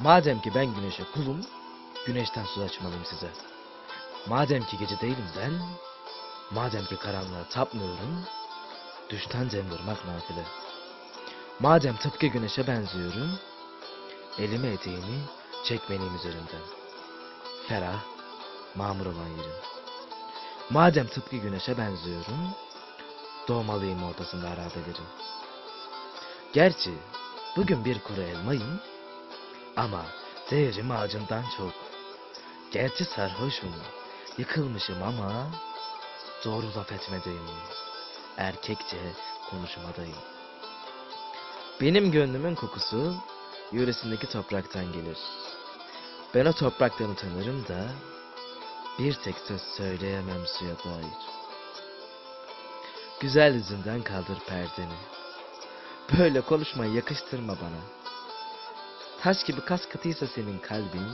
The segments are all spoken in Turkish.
Madem ki ben güneşe kulum, güneşten söz açmalıyım size. Madem ki gece değilim ben, madem ki karanlığa tapmıyorum, düşten cem vurmak nafile. Madem tıpkı güneşe benziyorum, elimi eteğimi çekmeliyim üzerinden. Ferah, mamur olan yerim. Madem tıpkı güneşe benziyorum, doğmalıyım ortasında harabelerin. Gerçi bugün bir kuru elmayım ama zehrim ağacından çok. Gerçi sarhoşum, yıkılmışım ama doğru laf etmedeyim. Erkekçe konuşmadayım. Benim gönlümün kokusu yöresindeki topraktan gelir. Ben o topraktan utanırım da bir tek söz söyleyemem suya dair. Güzel yüzünden kaldır perdeni. Böyle konuşmayı yakıştırma bana. Taş gibi kas katıysa senin kalbin,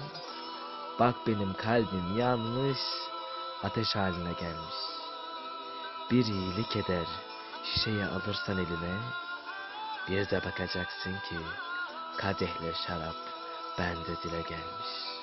bak benim kalbim yanmış, ateş haline gelmiş. Bir iyilik eder, şişeyi alırsan eline, bir de bakacaksın ki kadehle şarap bende dile gelmiş.